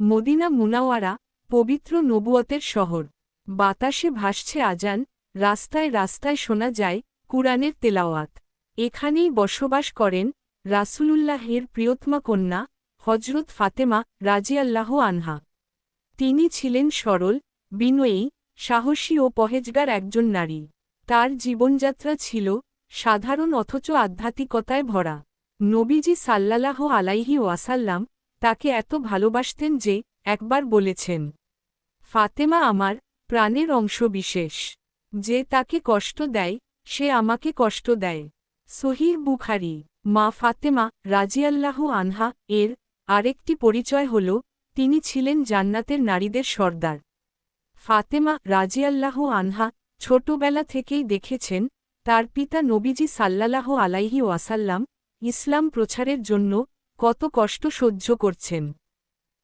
Medina Munawwara, পবিত্র নবুয়তের শহর। বাতাসে ভাসছে আজান, রাস্তায় রাস্তায় শোনা যায় কুরআনের তেলাওয়াত। এখানেই বসবাস করেন রাসূলুল্লাহের প্রিয়তমা কন্যা হজরত ফাতেমা রাজিয়াল্লাহ আনহা। তিনি ছিলেন সরল, বিনয়ী, সাহসী ও পহেজগার একজন নারী। তার জীবনযাত্রা ছিল সাধারণ অথচ আধ্যাত্মিকতায় ভরা। নবীজি সাল্লাল্লাহ আলাইহি ওয়াসাল্লাম তাকে এত ভালোবাসতেন যে একবার বলেছেন, ফাতেমা আমার প্রাণের অংশ বিশেষ যে তাকে কষ্ট দেয়, সে আমাকে কষ্ট দেয়। সহির বুখারি। মা ফাতেমা রাজিয়াল্লাহু আনহা এর আরেকটি পরিচয় হল, তিনি ছিলেন জান্নাতের নারীদের সর্দার। ফাতেমা রাজিয়াল্লাহু আনহা ছোটবেলা থেকেই দেখেছেন, তার পিতা নবীজি সাল্লাল্লাহ আলাইহি ওয়াসাল্লাম ইসলাম প্রচারের জন্য কত কষ্ট সহ্য করছেন।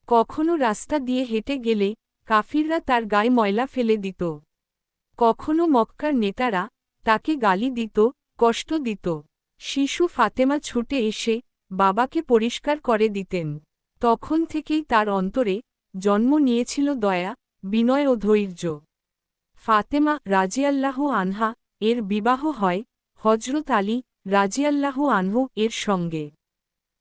কখনো রাস্তা দিয়ে হেঁটে গেলে কাফিররা তার গায়ে ময়লা ফেলে দিত। কখনো মক্কার নেতারা তাকে গালি দিত, কষ্ট দিত। শিশু ফাতেমা ছুটে এসে বাবাকে পরিষ্কার করে দিতেন। তখন থেকেই তার অন্তরে জন্ম নিয়েছিল দয়া, বিনয় ও ধৈর্য। ফাতেমা রাজিয়াল্লাহ আনহা এর বিবাহ হয় হজরত আলী রাজিয়াল্লাহ আনহু এর সঙ্গে।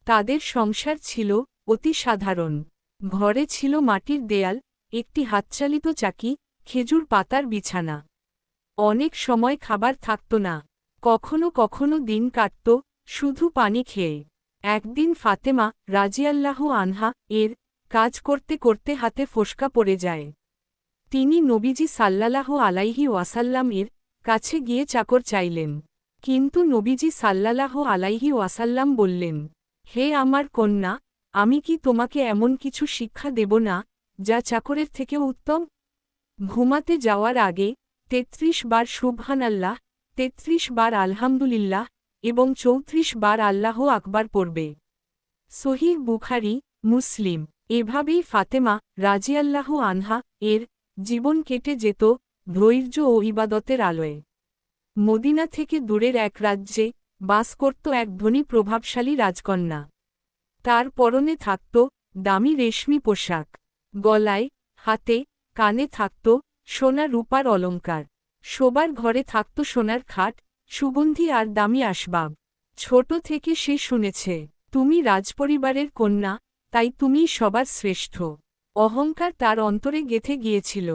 তাদের সংসার ছিল অতি সাধারণ। ঘরে ছিল মাটির দেয়াল, একটি হাতচালিত চাকি, খেজুর পাতার বিছানা। অনেক সময় খাবার থাকত না। কখনো কখনো দিন কাটত, শুধু পানি খেয়ে। একদিন ফাতেমা রাজিয়াল্লাহ আনহা এর কাজ করতে করতে হাতে ফোসকা পড়ে যায়। তিনি নবীজি সাল্লাল্লাহ আলাইহি ওয়াসাল্লাম এর কাছে গিয়ে চাকর চাইলেন। কিন্তু নবীজি সাল্লাল্লাহ আলাইহি ওয়াসাল্লাম বললেন হে আমার কন্যা, আমি কি তোমাকে এমন কিছু শিক্ষা দেব না, যা চাকরের থেকেও উত্তম? ঘুমাতে যাওয়ার আগে তেত্রিশ বার সুবহান আল্লাহ তেত্রিশ বার আলহামদুলিল্লাহ এবং চৌত্রিশ বার আল্লাহ আকবার পড়বে। সহিহ বুখারি, মুসলিম। এভাবেই ফাতেমা রাজিয়াল্লাহ আনহা এর জীবন কেটে যেত ধৈর্য ও ইবাদতের আলোয়। মদিনা থেকে দূরের এক রাজ্যে বাস করত এক ধনী প্রভাবশালী রাজকন্যা। তার পরনে থাকত দামি রেশমি পোশাক, গলায়, হাতে, কানে থাকত সোনা রূপার অলঙ্কার শোবার ঘরে থাকত সোনার খাট, সুগন্ধি আর দামি আসবাব। ছোট থেকে সে শুনেছে, তুমি রাজপরিবারের কন্যা, তাই তুমি সবার শ্রেষ্ঠ। অহংকার তার অন্তরে গেথে গিয়েছিল।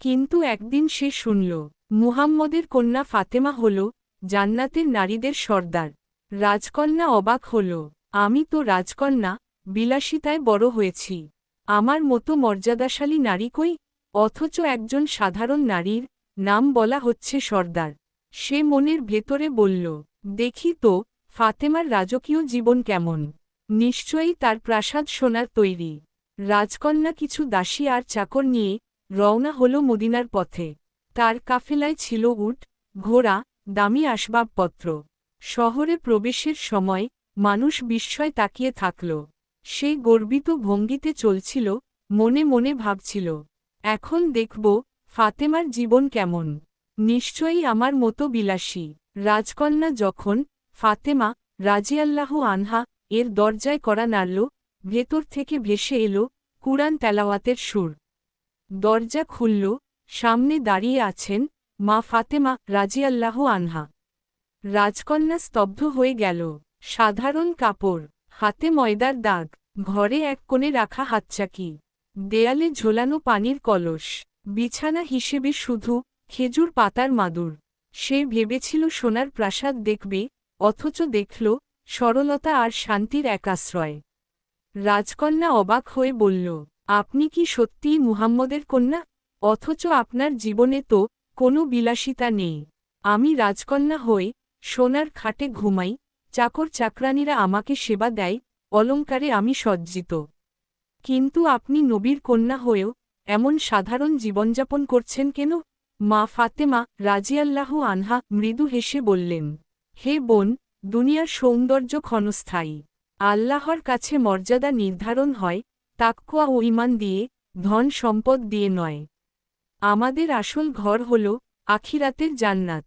কিন্তু একদিন সে শুনল, মুহাম্মদের কন্যা ফাতেমা হল জান্নাতের নারীদের সর্দার। রাজকন্যা অবাক হল, আমি তো রাজকন্যা, বিলাসিতায় বড় হয়েছি। আমার মতো মর্যাদাশালী নারী কই? অথচ একজন সাধারণ নারীর নাম বলা হচ্ছে সর্দার। সে মনের ভেতরে বলল, দেখি তো, ফাতেমার রাজকীয় জীবন কেমন? নিশ্চয়ই তার প্রাসাদ সোনার তৈরি। রাজকন্যা কিছু দাসী আর চাকর নিয়ে রওনা হল মদিনার পথে। তার কাফেলায় ছিল উট, ঘোড়া দামি আসবাবপত্র। শহরে প্রবেশের সময় মানুষ বিস্ময় তাকিয়ে থাকল। সে গর্বিত ভঙ্গিতে চলছিল, মনে মনে ভাবছিল, এখন দেখব ফাতেমার জীবন কেমন। নিশ্চয়ই আমার মতো বিলাসী। রাজকন্যা যখন ফাতেমা রাজিয়াল্লাহ আনহা এর দরজায় করা নাড়ল, ভেতর থেকে ভেসে এলো কুরআন তেলাওয়াতের সুর। দরজা খুলল, সামনে দাঁড়িয়ে আছেন মা ফাতেমা রাজিয়াল্লাহ আনহা। রাজকন্যা স্তব্ধ হয়ে গেল। সাধারণ কাপড়, হাতে ময়দার দাগ, ঘরে এক কোণে রাখা হাতচাকি, দেয়ালে ঝোলানো পানির কলস, বিছানা হিসেবে শুধু খেজুর পাতার মাদুর। সে ভেবেছিল সোনার প্রাসাদ দেখবে, অথচ দেখল সরলতা আর শান্তির এক আশ্রয়। রাজকন্যা অবাক হয়ে বলল, আপনি কি সত্যিই মুহাম্মদের কন্যা? অথচ আপনার জীবনে তো কোনো বিলাসিতা নেই। আমি রাজকন্যা হয়ে সোনার খাটে ঘুমাই, চাকর চাকরানীরা আমাকে সেবা দেয়, অলঙ্কারে আমি সজ্জিত। কিন্তু আপনি নবীর কন্যা হয়েও এমন সাধারণ জীবনযাপন করছেন কেন? মা ফাতেমা রাজিয়াল্লাহ আনহা মৃদু হেসে বললেন, হে বোন, দুনিয়ার সৌন্দর্য ক্ষণস্থায়ী। আল্লাহর কাছে মর্যাদা নির্ধারণ হয় তাক্কুয়া ও ইমান দিয়ে, ধন সম্পদ দিয়ে নয়। আমাদের আসল ঘর হল আখিরাতের জান্নাত।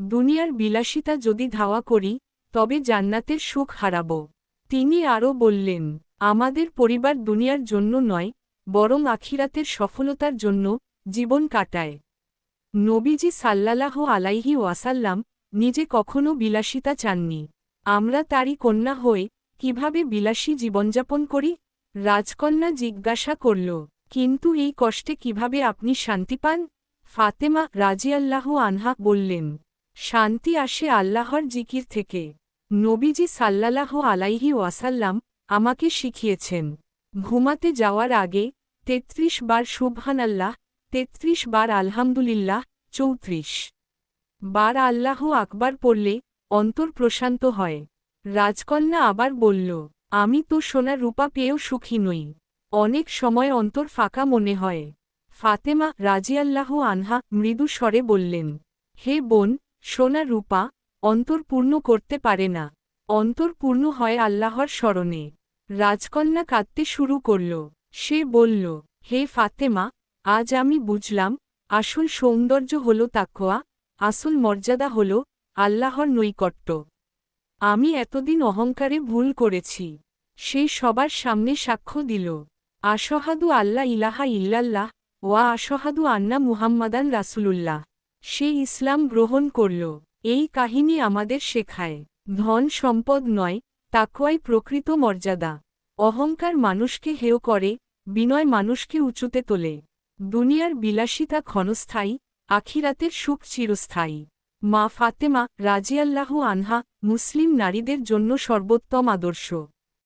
দুনিয়ার বিলাসিতা যদি ধাওয়া করি, তবে জান্নাতের সুখ হারাব। তিনি আরও বললেন, আমাদের পরিবার দুনিয়ার জন্য নয়, বরং আখিরাতের সফলতার জন্য জীবন কাটায়। নবীজি সাল্লালাহ আলাইহি ওয়াসাল্লাম নিজে কখনও বিলাসিতা চাননি। আমরা তারই কন্যা হয়ে কীভাবে বিলাসী জীবনযাপন করি? রাজকন্যা জিজ্ঞাসা করল কিন্তু এই কষ্টে কীভাবে আপনি শান্তি পান? ফাতেমা রাজিয়াল্লাহ আনহা বললেন, শান্তি আসে আল্লাহর জিকির থেকে। নবীজি সাল্লালাহ আলাইহি ওয়াসাল্লাম আমাকে শিখিয়েছেন, ঘুমাতে যাওয়ার আগে তেত্রিশ বার সুবহান আল্লাহ তেত্রিশ বার আলহামদুলিল্লাহ, চৌত্রিশ বার আল্লাহ আকবার পড়লে অন্তর প্রশান্ত হয়। রাজকন্যা আবার বলল, আমি তো সোনা রূপা পেয়েও সুখী নই। অনেক সময় অন্তর ফাঁকা মনে হয়। ফাতেমা রাজিয়াল্লাহ আনহা মৃদু স্বরে বললেন, হে বোন, সোনা রূপা, অন্তর পূর্ণ করতে পারে না। অন্তর পূর্ণ হয় আল্লাহর স্মরণে। রাজকন্যা কাঁদতে শুরু করল। সে বলল, হে ফাতেমা, আজ আমি বুঝলাম, আসল সৌন্দর্য হল তাকোয়া আসল মর্যাদা হল আল্লাহর নৈকট্য। আমি এতদিন অহংকারে ভুল করেছি। সে সবার সামনে সাক্ষ্য দিল। আশহাদু আল্লাহ ইলাহা ইল্লাল্লাহ ওয়া আশহাদু আন্না মুহাম্মাদান রাসুলুল্লাহ। সে ইসলাম গ্রহণ করল। এই কাহিনী আমাদের শেখায়। ধন সম্পদ নয়, তাকওয়াই প্রকৃত মর্যাদা। অহংকার মানুষকে হেয় করে, বিনয় মানুষকে উঁচুতে তোলে। দুনিয়ার বিলাসিতা ক্ষণস্থায়ী, আখিরাতের সুখ চিরস্থায়ী। মা ফাতেমা রাজিয়াল্লাহু আনহা মুসলিম নারীদের জন্য সর্বোত্তম আদর্শ।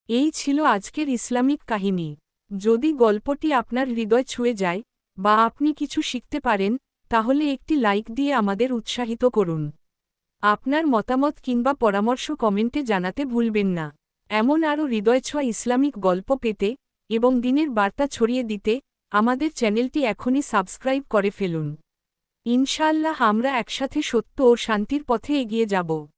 এই ছিল আজকের ইসলামিক কাহিনী। যদি গল্পটি আপনার হৃদয় ছুঁয়ে যায় বা আপনি কিছু শিখতে পারেন, তাহলে একটি লাইক দিয়ে আমাদের উৎসাহিত করুন। আপনার মতামত কিংবা পরামর্শ কমেন্টে জানাতে ভুলবেন না। এমন আরও হৃদয়ছোঁয়া ইসলামিক গল্প পেতে এবং দিনের বার্তা ছড়িয়ে দিতে আমাদের চ্যানেলটি এখনই সাবস্ক্রাইব করে ফেলুন। ইনশাআল্লাহ আমরা একসাথে সত্য ও শান্তির পথে এগিয়ে যাব।